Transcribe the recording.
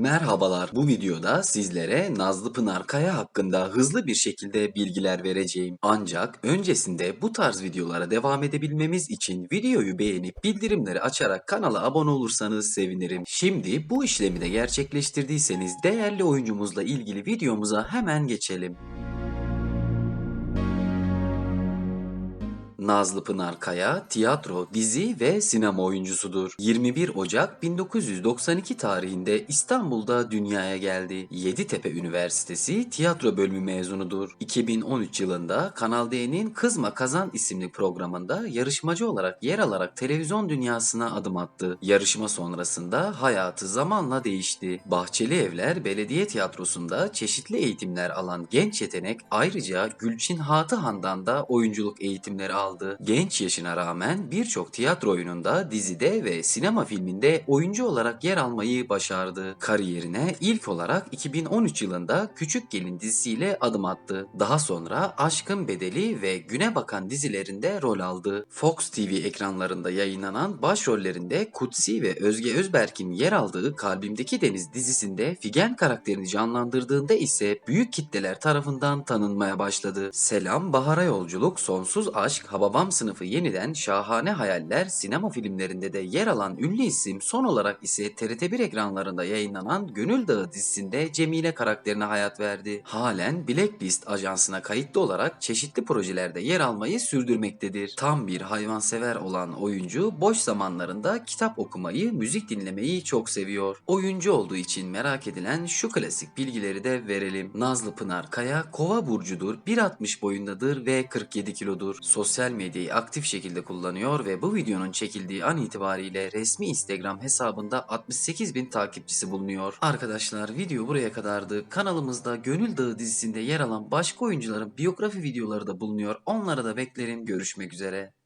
Merhabalar. Bu videoda sizlere Nazlı Pınar Kaya hakkında hızlı bir şekilde bilgiler vereceğim. Ancak öncesinde bu tarz videolara devam edebilmemiz için videoyu beğenip bildirimleri açarak kanala abone olursanız sevinirim. Şimdi bu işlemi de gerçekleştirdiyseniz değerli oyuncumuzla ilgili videomuza hemen geçelim. Nazlı Pınar Kaya tiyatro, dizi ve sinema oyuncusudur. 21 Ocak 1992 tarihinde İstanbul'da dünyaya geldi. Yeditepe Üniversitesi tiyatro bölümü mezunudur. 2013 yılında Kanal D'nin Kızma Kazan isimli programında yarışmacı olarak yer alarak televizyon dünyasına adım attı. Yarışma sonrasında hayatı zamanla değişti. Bahçeli Evler Belediye Tiyatrosu'nda çeşitli eğitimler alan genç yetenek ayrıca Gülçin Hatıhan'dan da oyunculuk eğitimleri aldı. Genç yaşına rağmen birçok tiyatro oyununda, dizide ve sinema filminde oyuncu olarak yer almayı başardı. Kariyerine ilk olarak 2013 yılında Küçük Gelin dizisiyle adım attı. Daha sonra Aşkın Bedeli ve Güne Bakan dizilerinde rol aldı. Fox TV ekranlarında yayınlanan başrollerinde Kutsi ve Özge Özberk'in yer aldığı Kalbimdeki Deniz dizisinde Figen karakterini canlandırdığında ise büyük kitleler tarafından tanınmaya başladı. Selam Bahara Yolculuk, Sonsuz Aşk, Hababam sınıfı yeniden Şahane Hayaller sinema filmlerinde de yer alan ünlü isim son olarak ise TRT1 ekranlarında yayınlanan Gönül Dağı dizisinde Cemile karakterine hayat verdi. Halen Blacklist ajansına kayıtlı olarak çeşitli projelerde yer almayı sürdürmektedir. Tam bir hayvansever olan oyuncu boş zamanlarında kitap okumayı, müzik dinlemeyi çok seviyor. Oyuncu olduğu için merak edilen şu klasik bilgileri de verelim. Nazlı Pınar Kaya Kova burcudur, 1.60 boyundadır ve 47 kilodur. Sosyal medyayı aktif şekilde kullanıyor ve bu videonun çekildiği an itibariyle resmi Instagram hesabında 68 bin takipçisi bulunuyor. Arkadaşlar video buraya kadardı. Kanalımızda Gönül Dağı dizisinde yer alan başka oyuncuların biyografi videoları da bulunuyor. Onları da beklerim. Görüşmek üzere.